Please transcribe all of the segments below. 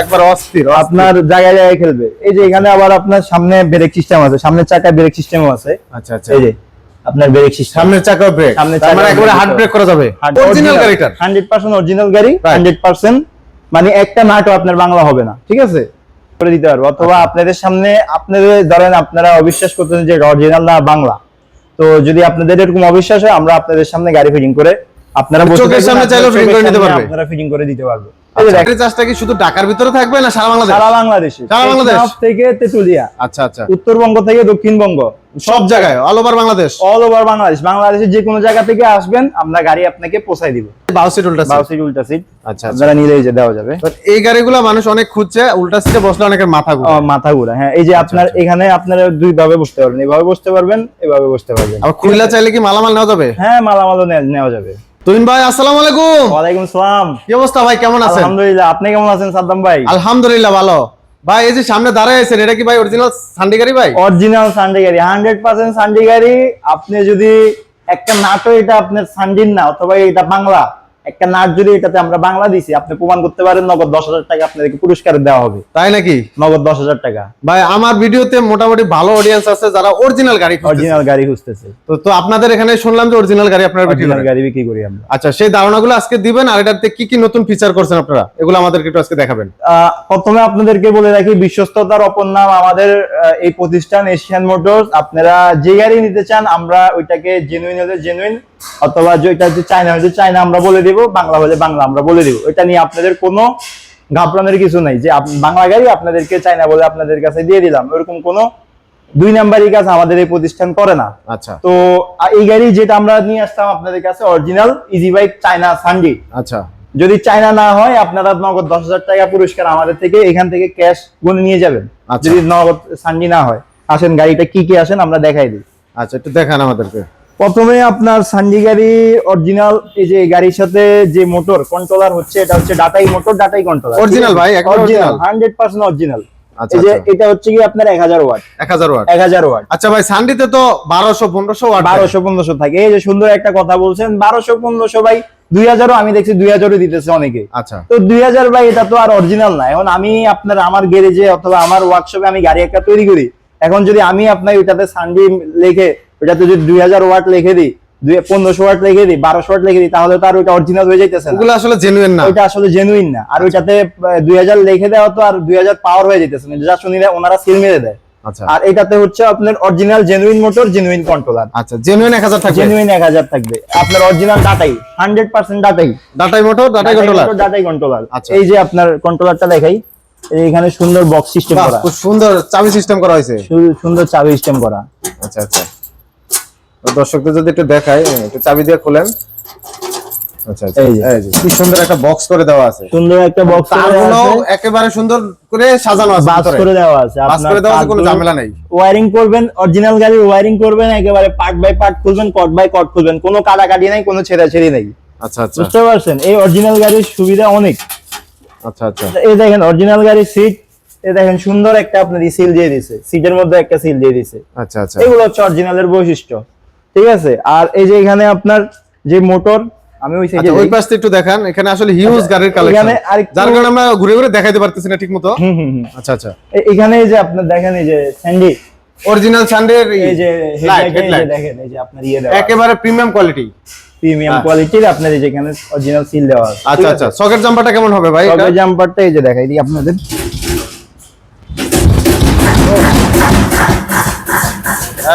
একবার অস্থির আপনার জায়গায় জায়গায় খেলবে। এই যে এখানে আবার আপনার সামনে ব্রেক সিস্টেম আছে চাকায় ব্রেক সিস্টেমও আছে। আচ্ছা আচ্ছা। এই যে আপনার ব্রেক সিস্টেম সামনের চাকা ব্রেক সামনের তার মানে চাকা একবারে হার্ড ব্রেক করা যাবে। অরিজিনাল হান্ড্রেড পার্সেন্ট অরিজিনাল গাড়ি Right. হান্ড্রেড পার্সেন্ট মানে একটা নাটও আপনার বাংলা হবে না ঠিক আছে? করে দিতে পারব। অথবা আচ্ছা। আপনাদের সামনে আপনাদের ধরেন আপনারা অবিশ্বাস করতেন যে অরিজিনাল না বাংলা। তো যদি আপনাদের এরকম অবিশ্বাস হয় আমরা আপনাদের সামনে গাড়ি ফিটিং করে আপনারা বসে চোখের সামনে চাইলেও fitting করে নিতে সামনে পারবে। আপনারা ফিটিং করে দিতে পারব। আচ্ছা, চার্জটা কি শুধু ঢাকার ভিতরে থাকবে না সারা বাংলাদেশ? সারা বাংলাদেশে। সারা বাংলাদেশ? থেকে তেতুলিয়া। আচ্ছা আচ্ছা। উত্তরবঙ্গ থেকে দক্ষিণবঙ্গ। সব জায়গায় all over Bangladesh? All over Bangladesh. বাংলাদেশের যে কোনো জায়গা থেকে আসবেন আমরা গাড়ি আপনাকে পৌঁছাই দিব। বাউ সিট উল্টা বাউ সিট উল্টা সিট আচ্ছা আচ্ছা। আপনারা নিলেই যে দেওয়া যাবে। এই গাড়িগুলো মানুষ অনেক খুঁজছে উল্টা সিটে বসলে অনেকের মাথা ঘুরে। মাথা ঘুরা। হ্যাঁ এই যে আপনার এখানে আপনারা দুই ভাবে বসতে পারবেন। এভাবে বসতে পারবেন এভাবে বসতে পারবেন। আবার খুলনা চাইলে কি মালামাল নেওয়া যাবে? হ্যাঁ মালামালও নেওয়া যাবে। তুহিন ভাই আসসালামু আলাইকুম। ওয়ালাইকুম সালাম। কি অবস্থা ভাই কেমন আছেন? আলহামদুলিল্লাহ আপনি কেমন আছেন সাদ্দাম ভাই? আলহামদুলিল্লাহ ভালো। ভাই এই যে সামনে দাঁড়ায় আছেন এটা কি ভাই অরিজিনাল সান্ডি গাড়ি ভাই? অরিজিনাল সান্ডি গাড়ি হান্ড্রেড পার্সেন্ট সান্ডি গাড়ি। আপনি যদি একটা নাটো এটা আপনার সান্ডির না অথবা এটা বাংলা। একটা নাট যদি এটাতে আমরা বাংলা দিছি আপনি প্রমাণ করতে পারেন নগদ দশ হাজার টাকা আপনাদেরকে পুরস্কার দেওয়া হবে। তাই নাকি? নগদ দশ হাজার টাকা। ভাই আমার ভিডিওতে মোটামুটি ভালো অডিয়েন্স আছে যারা অরিজিনাল গাড়ি। অরিজিনাল গাড়ি খুঁজতেছে। তো তো আপনাদের এখানে শুনলাম যে অরিজিনাল গাড়ি আপনারা অরিজিনাল গাড়ি বিক্রি করি আমরা। আচ্ছা সেই ধারণাগুলো আজকে দিবেন আর এটাতে কি কি নতুন ফিচার করছেন আপনারা? এগুলো আমাদেরকে একটু আজকে দেখাবেন। আহ, প্রথমে আপনাদেরকে বলে রাখি বিশ্বস্ততার অপর নাম আমাদের এই প্রতিষ্ঠান এশিয়ান মোটরস আপনারা যে গাড়ি নিতে চান আমরা ওইটাকে জেনুইন হলে জেনুইন অথবা যেটা হচ্ছে চায়না হলে চায়না আমরা বলে দিব বাংলা হলে বাংলা আমরা বলে দিব। এটা নিয়ে আপনাদের কোনো ঘাবড়ানোর কিছু নাই। যে বাংলা গাড়ি আপনাদেরকে চায়না বলে আপনাদের কাছে দিয়ে দিলাম। ওরকম কোনো দুই নাম্বারই কাজ আমাদের এই প্রতিষ্ঠান করে না। আচ্ছা। তো এই গাড়ি যেটা আমরা নিয়ে আসতাম আপনাদের কাছে original easy bike China Sunday আচ্ছা। যদি চায়না না হয় আপনারা নগদ দশ হাজার টাকা পুরস্কার আমাদের থেকে এখান থেকে ক্যাশ গুনে নিয়ে যাবেন। আচ্ছা। যদি নগদ সান্ডি না হয়। আসেন গাড়িটা কি কি আসেন আমরা দেখাই দিই। আচ্ছা একটু দেখান আমাদেরকে। প্রথমে আপনার সান্ডি গাড়ি অরিজিনাল এই যে গাড়ির সাথে যে মোটর কন্ট্রোলার হচ্ছে এটা হচ্ছে ডাটাই মোটর ডাটাই কন্ট্রোলার Original ভাই, original original। Hundred percent original এই যে আচ্ছা। এটা হচ্ছে কি আপনার এক হাজার ওয়াট এক হাজার ওয়াট এক হাজার ওয়াট আচ্ছা ভাই সান্ডিতে তো বারোশো পনেরোশো ওয়াট বারোশো পনেরোশো থাকে। এই যে সুন্দর একটা কথা বলছেন বারোশো পনেরোশো ভাই দুই হাজারও আমি দেখছি দুই হাজারও দিতেছে অনেকে। আচ্ছা। তো দুই হাজার ভাই এটা তো আর অরিজিনাল না। এখন আমি আপনার আমার গ্যারেজে অথবা আমার ওয়ার্কশপে আমি গাড়ি একটা তৈরি করি। এখন যদি আমি আপনার ওইটাতে সানডি লিখে ওইটাতে যদি দুই হাজার ওয়াট লিখে দিই পনেরোশো ওয়াট লিখে দিই বারোশো ওয়াট লিখে দিই তাহলে তো আর ওইটা অরিজিনাল হয়ে যাইতেছে ওগুলো আসলে জেনুইন না। ওইটা আসলে জেনুইন না। আর ওইটাতে দুই হাজার লিখে দেওয়া তো আর দুই হাজার পাওয়ার হয়ে যাইতেছে না। যা শুনি ওনারা সিল মেরে দেয়। আচ্ছা। আর এটাতে হচ্ছে আপনার original genuine motor genuine controller আচ্ছা জেনুইন এক হাজার থাকবে। জেনুইন এক হাজার থাকবে। আপনার অরিজিনাল ডাটাই হান্ড্রেড পার্সেন্ট ডাটাই। ডাটাই মোটর ডাটাই কন্ট্রোলার ডাটাই কন্ট্রোলার আচ্ছা। এই যে আপনার কন্ট্রোলারটা দেখাই এখানে সুন্দর বক্স সিস্টেম করা। খুব সুন্দর চাবি সিস্টেম করা হয়েছে। সুন্দর চাবি সিস্টেম করা। আচ্ছা আচ্ছা। দর্শকদের যদি একটু দেখাই একটু চাবি দিয়ে খোলেন। আচ্ছা এই যে। এই যে কি সুন্দর একটা বক্স করে দেওয়া আছে। সুন্দর একটা বক্স একেবারে সুন্দর করে সাজানো আছে বাস করে দেওয়া আছে। বাস করে দেওয়া আছে কোনো ঝামেলা নেই। ওয়ারিং করবেন অরিজিনাল গাড়ির ওয়ারিং করবেন একেবারে পার্ট বাই পার্ট খুলবেন কট বাই কট খুলবেন। কোনো কাটাকাটি নাই কোনো ছেঁড়াছেড়ি নাই। আচ্ছা আচ্ছা। বুঝতে পারছেন? এই অরিজিনাল গাড়ির সুবিধা অনেক। আচ্ছা আচ্ছা। এই দেখেন অরিজিনাল গাড়ির সিট এই দেখেন সুন্দর একটা আপনার সিল দিয়ে দিছে। সিটের মধ্যে একটা সিল দিয়ে দিছে। আচ্ছা আচ্ছা। এগুলো হচ্ছে অরিজিনালের বৈশিষ্ট্য। ঠিক আছে? আর এই যে এখানে আপনার যে মোটর আমি ওই সাইডে আচ্ছা ওই পাশে একটু দেখান। এখানে আসলে হিউজ গাড়ির কালেকশন যার কারণে আমরা ঘুরে ঘুরে দেখাইতে পারতেছি না ঠিক মতো। হুম হুম হুম। আচ্ছা আচ্ছা। এখানে এই যে আপনার দেখেন এই যে স্যান্ডি অরিজিনাল সানডের এই যে হেডলাইট দেখেন এই যে আপনার ইয়ে দেওয়া একেবারে প্রিমিয়াম কোয়ালিটি প্রিমিয়াম। কোয়ালিটির আপনার এই যে এখানে অরিজিনাল সিল দেওয়া আছে। আচ্ছা আচ্ছা। সকেট জাম্পারটা কেমন হবে ভাই? তবে জাম্পারটা এই যে দেখাই দিই আপনাদের।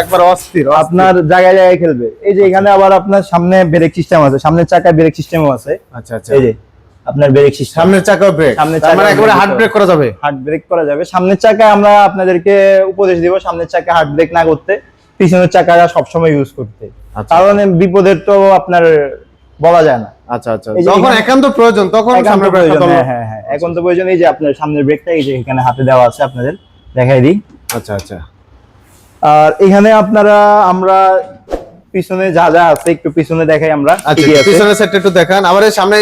একবার অস্থির আপনার জায়গায় জায়গায় খেলবে। এই যে এখানে আবার আপনার সামনে ব্রেক সিস্টেম আছে সামনের চাকায় ব্রেক সিস্টেমও আছে। আচ্ছা আচ্ছা। এই যে আপনার ব্রেক সিস্টেম সামনের চাকা ব্রেক। সামনের তার মানে একেবারে হার্ড ব্রেক করা যাবে। হার্ড ব্রেক করা যাবে। সামনের চাকায় আমরা আপনাদেরকে উপদেশ দিব সামনের চাকায় হার্ড ব্রেক না করতে পিছনের চাকাটা সবসময় ইউজ করতে। আচ্ছা। কারণ বিপদের তো আপনার বলা যায় না। আচ্ছা আচ্ছা। যখন একান্ত প্রয়োজন তখন প্রয়োজন, হ্যাঁ হ্যাঁ হ্যাঁ। এখন তো প্রয়োজন এই যে আপনার সামনের ব্রেকটা এই যে এখানে হাতে দেওয়া আছে আপনাদের দেখাই দিই। আচ্ছা আচ্ছা। আর এখানে আপনারা আমরা পিছনে যা যা আছে একটু পিছনে দেখাই আমরা। আচ্ছা। পিছনের সেটটা একটু দেখান। আবার সামনে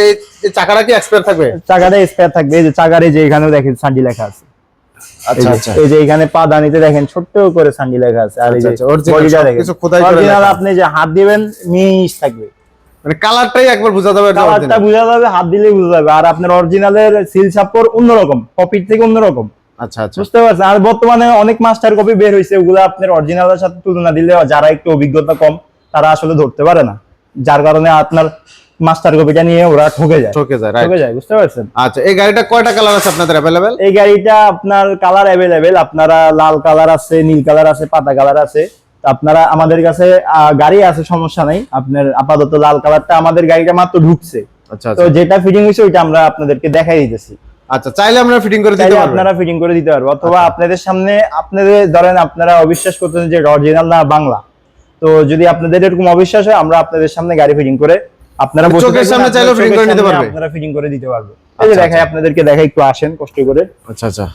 চাকাটা কি এক্সপায়ার থাকবে? চাকাটা স্পেয়ার থাকবে। এই যে চাকারে যে এখানেও দেখেন সান্ডি লেখা আছে। আচ্ছা আচ্ছা। এই যে এখানে পা দানিতে দেখেন ছোট্ট করে সান্ডি লেখা আছে। আর এই যে বডিটা দেখেন। কিছু খোদাই করে আপনি যে হাত দিবেন মিস থাকবে। মানে কালারটাই একবার বোঝা যাবে কালারটা বোঝা যাবে হাত দিলেই বোঝা যাবে। আর আপনার অরিজিনালের সিল সাপোর অন্যরকম কপির থেকে অন্যরকম। আচ্ছা আচ্ছা। বুঝতে পারছেন আর বর্তমানে অনেক মাস্টার কপি বের হয়েছে ওগুলো আপনার অরিজিনালের সাথে তুলনা দিলে যারা একটু অভিজ্ঞতা কম তারা আসলে ধরতে পারে না। যার কারণে আপনার মাস্টার কপিটা নিয়ে ওরা ঠকে যায়। ঠকে যায় ঠকে যায় বুঝতে পারছেন? আচ্ছা এই গাড়িটা কয়টা কালার আছে আপনাদের এই গাড়িটা আপনার কালার আপনারা লাল কালার আছে নীল কালার আছে পাতা কালার আছে। আপনারা আমাদের কাছে গাড়ি আছে সমস্যা নাই। আপনার আপাতত লাল কালারটা আমাদের গাড়িটা মাত্র ঢুকছে। আচ্ছা তো আচ্ছা। যেটা ফিটিং হয়েছে ওইটা আমরা আপনাদেরকে দেখাই দিতেছি। আচ্ছা চাইলে আমরা ফিটিং করে দিতে চাইলে পারব আপনারা ফিটিং করে দিতে পারব। অথবা আচ্ছা। আপনাদের সামনে আপনাদের ধরেন আপনারা অবিশ্বাস করতেন যে অরিজিনাল না বাংলা। তো যদি আপনাদের এরকম অবিশ্বাস হয় আমরা আপনাদের সামনে গাড়ি ফিটিং করে আপনারা চোখের সামনে চাইলেও fitting করে নিতে পারবে। আপনারা ফিটিং করে দিতে পারব। এই আচ্ছা, যে দেখাই আচ্ছা। আপনাদেরকে দেখাই একটু আসেন কষ্ট করে। আচ্ছা আচ্ছা।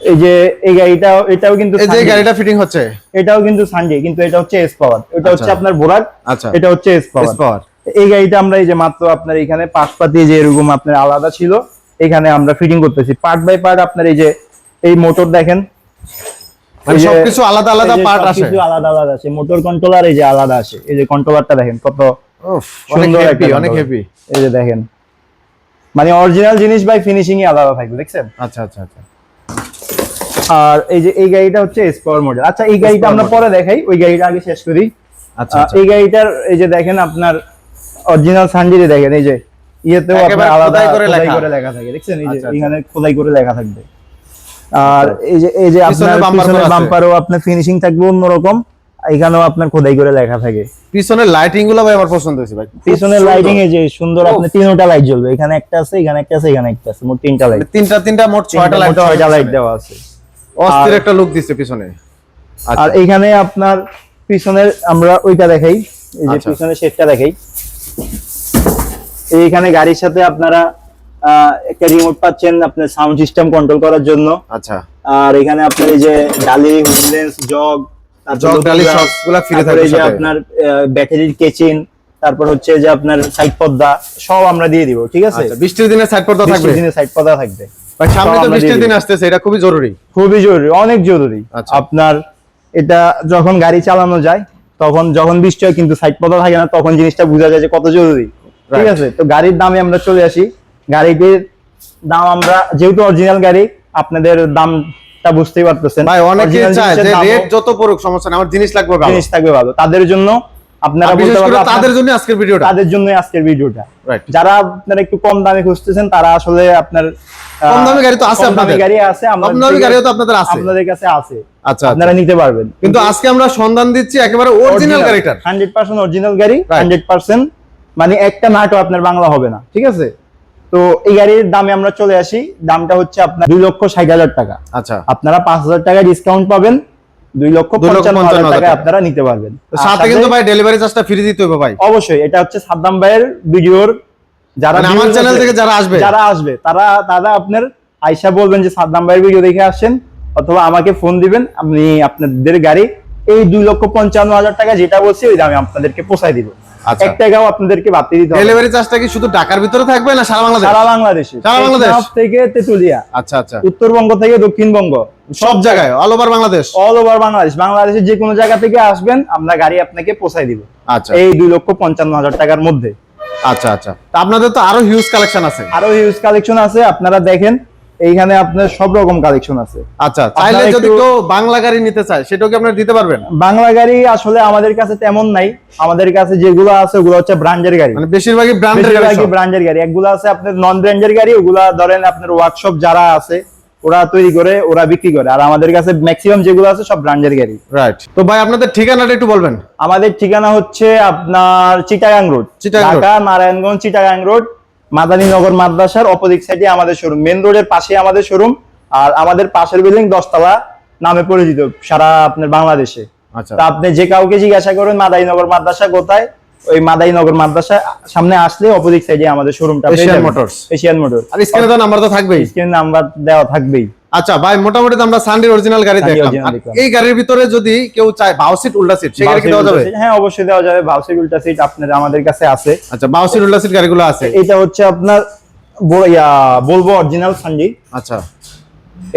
এই যে এই গাড়িটা এটাও কিন্তু এই যে গাড়িটা ফিটিং হচ্ছে। এটাও কিন্তু সানডে কিন্তু এটা হচ্ছে এস পাওয়ার এটা হচ্ছে আচ্ছা। আপনার বোরাক আচ্ছা। এটা হচ্ছে এস পাওয়ার এই গাড়িটা আমরা এই যে মাত্র আপনার এখানে পাশপাতি যে এরকম আপনার আলাদা ছিল এখানে আমরা ফিটিং করতেছি। পার্ট বাই পার্ট আপনার এই যে এই মোটর দেখেন। মানে সবকিছু আলাদা আলাদা পার্ট আসে সবকিছু আলাদা আলাদা আছে মোটর কন্ট্রোলার এই যে আলাদা আছে এই যে কন্ট্রোলারটা দেখেন কত সুন্দর একটা অনেক controller। এই যে দেখেন। মানে অরিজিনাল জিনিস বাই ফিনিশিং আলাদা থাকবে দেখছেন? আচ্ছা আচ্ছা আচ্ছা। আর এই যে এই গাড়িটা হচ্ছে এস পাওয়ার মডেল আচ্ছা এই গাড়িটা আমরা পরে দেখাই ওই গাড়িটা আগে শেষ করি। আচ্ছা আচ্ছা। এই গাড়িটার এই যে দেখেন আপনার অরিজিনাল সানজিরে দেখেন এই যে ইয়েতেও আপনার আলাদা খোদাই করে লেখা। থাকে। দেখছেন? এই যে আচ্ছা, আচ্ছা। এখানে খোদাই করে লেখা থাকবে। আর এই যে এই যে পিছনে আপনার পিছনে বাম্পারও আপনার ফিনিশিং থাকবে অন্যরকম। এখানেও আপনার খোদাই করে লেখা থাকে। পিছনের লাইটিংগুলো ভাই আমার পছন্দ হয়েছে ভাই। পিছনে লাইটিং এ যে সুন্দর আপনার তিনটা লাইট জ্বলবে। এখানে একটা আছে এখানে একটা আছে এখানে একটা আছে। মোট তিনটা লাইট মানে তিনটা তিনটা মোট ছয়টা লাইট ছয়টা লাইট দেওয়া আছে। অস্থির একটা লুক দিচ্ছে পিছনে। আচ্ছা। আর এইখানে আপনার পিছনের আমরা ওইটা দেখাই। এই যে আচ্ছা। পিছনের শেডটা দেখাই। এইখানে গাড়ির সাথে আপনারা আহ, একটা রিমোট পাচ্ছেন আপনার সাউন্ড সিস্টেম কন্ট্রোল করার জন্য। আচ্ছা। আর এখানে আপনার এই যে ডালি হুইলেন্স জগ জগ, ডালি, সবগুলা free থাকবে যে আপনার ব্যাটারির কেচিন তারপর হচ্ছে যে আপনার সাইড পর্দা সব আমরা দিয়ে দিব ঠিক আছে? আচ্ছা বৃষ্টির দিনে সাইড পর্দা থাকবে? দিনে সাইড পর্দা থাকবে। ভাই সামনে তো আমরা বৃষ্টির দিয়ে দিন দিই। আসতেছে এটা খুবই জরুরি। খুবই জরুরি অনেক জরুরি। আচ্ছা। আপনার এটা যখন গাড়ি চালানো যায় তখন যখন বৃষ্টি হয় কিন্তু সাইড পথা থাকে না তখন জিনিসটা বোঝা যায় যে কত জরুরি। ঠিক আছে তো গাড়ির দামে আমরা চলে আসি। গাড়িটির দাম আমরা যেহেতু অরিজিনাল গাড়ি আপনাদের বুঝতেই পারতেছেন। ভাই অনেকে চায় যে রেট যত পড়ুক সমস্যা না আমার জিনিস লাগবে ভালো। জিনিস থাকবে ভালো। তাদের জন্য আপনারা তাদের জন্য আজকের ভিডিওটা। তাদের জন্য আজকের ভিডিওটা। যারা আপনারা একটু কম দামে খুঁজতেছেন তারা আসলে আপনার কম গাড়ি তো আছে আপনাদের। গাড়ি আছে আমাদের গাড়িও তো আপনাদের আছে। আপনাদের কাছে আছে। আচ্ছা, আচ্ছা আপনারা নিতে পারবেন। কিন্তু আজকে আমরা সন্ধান দিচ্ছি একেবারে অরিজিনাল গাড়িটা 100% অরিজিনাল গাড়ি 100% মানে একটা নাটও আপনার বাংলা হবে না ঠিক আছে? তো এই গাড়ির দামে আমরা চলে আসি। দামটা হচ্ছে আপনার দুই লক্ষ ষাট হাজার টাকা। আচ্ছা। আপনারা পাঁচ হাজার টাকা ডিসকাউন্ট পাবেন। দুই লক্ষ পঞ্চান্ন হাজার টাকা। আপনারা নিতে পারবেন। সাথে কিন্তু ভাই ডেলিভারি চার্জটা ফ্রি দিতে হবে ভাই। অবশ্যই এটা হচ্ছে সাদ্দাম ভাইয়ের ভিডিওর যারা মানে আমার চ্যানেল থেকে যারা আসবে। যারা আসবে তারা তারা আপনার আয়সা বলবেন যে সাদ্দাম ভাইয়ের ভিডিও দেখে আসেন অথবা আমাকে ফোন দিবেন আপনি আপনাদের গাড়ি এই দুই লক্ষ পঞ্চান্ন হাজার টাকা যেটা বলছি ওই দামে আপনাদেরকে পোষায় দিব। এক টাকাও আপনাদেরকে দিতে হবে ডেলিভারি চার্জটা কি শুধু ঢাকার ভিতরে থাকবে না সারা বাংলাদেশ? সারা বাংলাদেশে। সারা বাংলাদেশ? থেকে তেতুলিয়া। আচ্ছা আচ্ছা। উত্তরবঙ্গ থেকে দক্ষিণবঙ্গ। সব জায়গায়? All over Bangladesh? All over Bangladesh. বাংলাদেশের যে কোনো জায়গা থেকে আসবেন আমরা গাড়ি আপনাকে পোষায় দিব। আচ্ছা। এই দুই লক্ষ পঞ্চান্ন হাজার টাকার মধ্যে। আচ্ছা আচ্ছা। তা আপনাদের তো আরও হিউজ কালেকশন আছে। আরও হিউজ কালেকশন আছে। আপনারা দেখেন এইখানে আপনার সব রকম কালেকশন আছে। আচ্ছা চাইলে যদি কেউ বাংলা গাড়ি নিতে চায় সেটাও কি আপনারা দিতে পারবেন? বাংলা গাড়ি আসলে আমাদের কাছে তেমন নাই। আমাদের কাছে যেগুলো আছে ওগুলো হচ্ছে ব্র্যান্ডের গাড়ি। মানে বেশিরভাগই ব্র্যান্ডের গাড়ি ব্র্যান্ডের গাড়ি। এগুলো আছে আপনার নন ব্র্যান্ডের গাড়ি ওগুলা ধরেন আপনার ওয়ার্কশপ যারা আছে ওরা তৈরি করে ওরা বিক্রি করে। আর আমাদের কাছে ম্যাক্সিমাম যেগুলো আছে সব ব্র্যান্ডের গাড়ি। রাইট তো ভাই আপনাদের ঠিকানাটা একটু বলবেন? আমাদের ঠিকানা হচ্ছে আপনার Chittagong road Chittagong road. Dhaka Narayanganj Chittagong road Madaninagar মাদ্রাসার অপোজিট সাইডে আমাদের শোরুম মেন রোডের পাশে আমাদের শোরুম আর আমাদের পাশের বিল্ডিং দশতলা নামে পরিচিত সারা আপনার বাংলাদেশে। আচ্ছা। তা আপনি যে কাউকে জিজ্ঞাসা করেন মাদাইনগর মাদ্রাসা কোথায়? ওই মাদাইনগর মাদ্রাসা সামনে আসলে অপোজিট সাইডে আমাদের শোরুমটা এশিয়ান মোটরস এশিয়ান মোটর আর স্ক্রিনে তো নাম্বার তো থাকবেই। স্ক্রিনে নাম্বার দেওয়া থাকবেই। আচ্ছা ভাই মোটামুটি তো আমরা সানডে অরিজিনাল গাড়ি দেখলাম। এই গাড়ির ভিতরে যদি কেউ চায় বাউ সিট উল্টা সিট সেই গাড়ি কি দেওয়া যাবে? হ্যাঁ অবশ্যই দেওয়া যাবে। বাউ সিট উল্টা সিট আপনাদের আমাদের কাছে আছে। আচ্ছা বাউ সিট উল্টা সিট গাড়িগুলো আছে। এটা হচ্ছে আপনার বল- বলব অরিজিনাল সানডে আচ্ছা।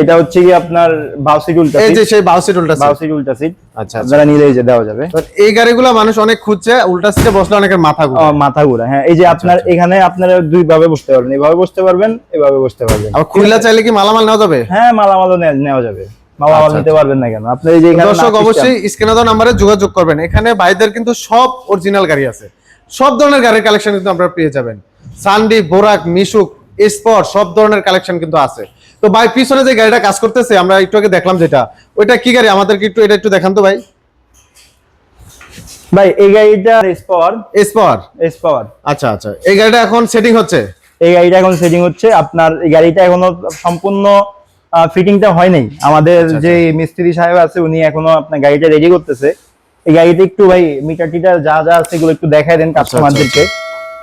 এটা হচ্ছে কি আপনার বাউসিট উল্টা এই যে সেই বাউসি টুলটা বাউসিট উল্টা সিট। আচ্ছা আচ্ছা। আপনারা নিলে এই যে দেওয়া যাবে। তো এই গাড়িগুলো মানুষ অনেক খুঁজছে উল্টা সিটে বসলে অনেকের মাথা ঘুরে। মাথা ঘুরা। হ্যাঁ এই যে আচ্ছা, আপনার এখানে আপনারা দুই ভাবে বসতে পারবেন। এইভাবে বসতে পারবেন এভাবে বসতে পারবেন। আবার খুললা চাইলে কি মালামাল নেওয়া যাবে? হ্যাঁ মালামালও নেওয়া যাবে। মালামাল আচ্ছা, নিতে পারবেন না কেন? আপনি এই যে এখানে দর্শক অবশ্যই স্ক্রিনে দেওয়া নাম্বারে যোগাযোগ করবেন। এখানে ভাইদের কিন্তু সব অরিজিনাল গাড়ি আছে। সব ধরনের গাড়ির কালেকশন কিন্তু আপনারা পেয়ে যাবেন। সানডি বোরাক মিশুক স্পট সব ধরনের কালেকশন কিন্তু আছে। তো ভাই পিছনে যে গাড়িটা কাজ করতেছে আমরা একটু আগে দেখলাম যেটা। ওইটা কি গাড়ি? আমাদেরকে একটু এটা একটু দেখান তো ভাই। ভাই এই গাড়িটা স্পাওয়ার স্পট স্পাওয়ার আচ্ছা আচ্ছা। এই গাড়িটা এখন সেটিং হচ্ছে? এই গাড়িটা এখন সেটিং হচ্ছে। আপনার এই গাড়িটা এখনও সম্পূর্ণ ফিটিংটা হয় নাই আমাদের আচ্ছা, যে মিস্ত্রি সাহেব আছে উনি এখনও আপনার গাড়িটা রেডি করতেছে। এই গাড়িটা একটু ভাই মিটার টিটার যা যা আছে এগুলো একটু দেখায় দেন কাস্টমারদেরকে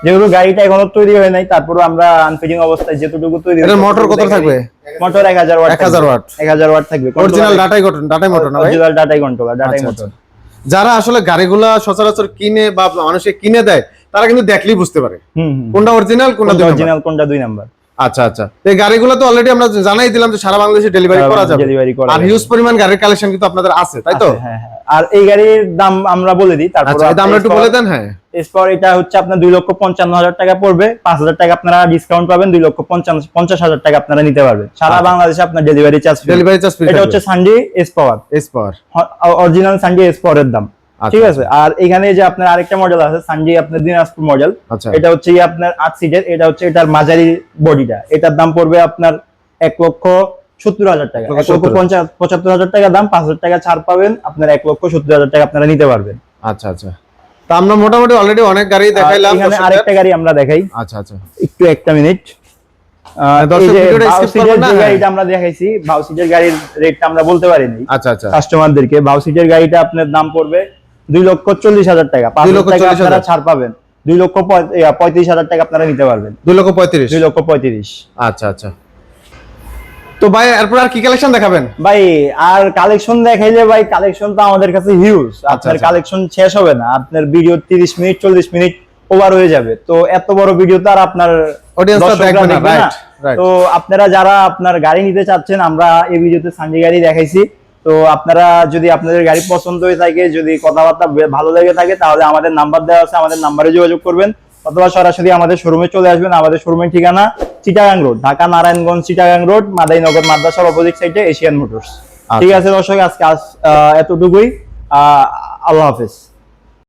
যেহেতু গাড়িটা এখনও তৈরি হয় নাই তারপরে আমরা আনফিটিং অবস্থায় যেটুকু তৈরি এটার মোটর কত থাকবে? মোটর এক হাজার ওয়াট 1000 watt। এক হাজার ওয়াট থাকবে। অরিজিনাল ডাটাই ঘটন ডাটাই মোটর না অরিজিনাল ডাটাই কন্ট্রোলার ডাটাই মোটর যারা আসলে গাড়িগুলা সচরাচর কিনে বা মানুষকে কিনে দেয় তারা কিন্তু দেখলেই বুঝতে পারে। কোনটা অরিজিনাল কোনটা অরিজিনাল কোনটা দুই নাম্বার আচ্ছা আচ্ছা। এই গাড়িগুলো তো অলরেডি আমরা জানাই দিলাম যে সারা বাংলাদেশে ডেলিভারি করা যাবে। আর হিউজ পরিমাণ গাড়ির কালেকশন কিন্তু আপনাদের আছে তাই তো? হ্যাঁ হ্যাঁ। আর এই গাড়ির দাম আমরা বলে দিই তারপর আচ্ছা এটা আমরা একটু বলে দেন হ্যাঁ। এরপর এটা হচ্ছে আপনার দুই লক্ষ পঞ্চান্ন হাজার টাকা পড়বে পাঁচ হাজার টাকা আপনারা ডিসকাউন্ট পাবেন দুই লক্ষ পঞ্চান্ন পঞ্চাশ হাজার টাকা আপনারা নিতে পারবেন। সারা আচ্ছা। বাংলাদেশে আপনার ডেলিভারি চার্জ ডেলিভারি চার্জ এটা হচ্ছে Sunday S power S power original Sunday S পাওয়ারের দাম। আচ্ছা, ঠিক আছে? আর এখানে যে আপনার আরেকটা মডেল আছে সানডে আপনার দিনাজপুর মডেল আচ্ছা। এটা হচ্ছে আপনার আট সিটের এটা হচ্ছে এটার মাঝারি বডিটা। এটার দাম পড়বে আপনার এক লক্ষ সত্তর হাজার টাকা। এক লক্ষ এক লক্ষ 70,000 পঞ্চা- পঁচাত্তর হাজার টাকা দাম পাঁচ হাজার টাকা ছাড় পাবেন। আপনার এক লক্ষ সত্তর হাজার টাকা আপনারা নিতে পারবেন। আচ্ছা আচ্ছা। তা আমরা মোটামুটি অলরেডি অনেক গাড়ি দেখাইলাম এখানে আরেকটা গাড়ি আমরা দেখাই। আচ্ছা আচ্ছা। একটু একটা মিনিট। হ্যাঁ। আমরা দেখাইছি বাউসিটের গাড়ির রেটটা আমরা বলতে পারিনি। আচ্ছা আচ্ছা। কাস্টমারদেরকে বাউসিটের গাড়িটা আপনার দাম পড়বে দুই লক্ষ চল্লিশ হাজার টাকা। পাঁচ টাকা আপনারা। ছাড় পাবেন। দুই লক্ষ পঁয়ত্রিশ হাজার টাকা আপনারা নিতে পারবেন। দুই লক্ষ পঁয়ত্রিশ। দুই লক্ষ পঁয়ত্রিশ। আচ্ছা আচ্ছা। তো ভাই এরপর আর কি কালেকশন দেখাবেন? ভাই আর কালেকশন দেখাইলে ভাই কালেকশন তো আমাদের কাছে হিউজ আপনার আচ্ছা। কালেকশন শেষ হবে না। আপনার ভিডিও তিরিশ মিনিট চল্লিশ মিনিট ওভার হয়ে যাবে। তো এত বড় ভিডিও তো আর আপনার দেখবে না, right. তো আপনারা যারা আপনার গাড়ি নিতে চাচ্ছেন আমরা এই ভিডিওতে সানডে গাড়ি দেখাইছি। তো আপনারা যদি আপনাদের গাড়ি পছন্দ হয়ে থাকে যদি কথাবার্তা ভালো লেগে থাকে তাহলে আমাদের নাম্বার দেওয়া আছে। আমাদের নাম্বারে যোগাযোগ করবেন। অথবা সরাসরি আমাদের শোরুমে চলে আসবেন। আমাদের শোরুমের ঠিকানা চিটাগাং রোড ঢাকা নারায়ণগঞ্জ চিটাগাং রোড মাদাইনগর মাদ্রাসার অপোজিট সাইডে এশিয়ান মোটরস ঠিক আছে দর্শক আজকে আজ- আহ, এতটুকুই। আহ, আল্লাহ হাফেজ।